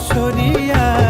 পাশরিয়া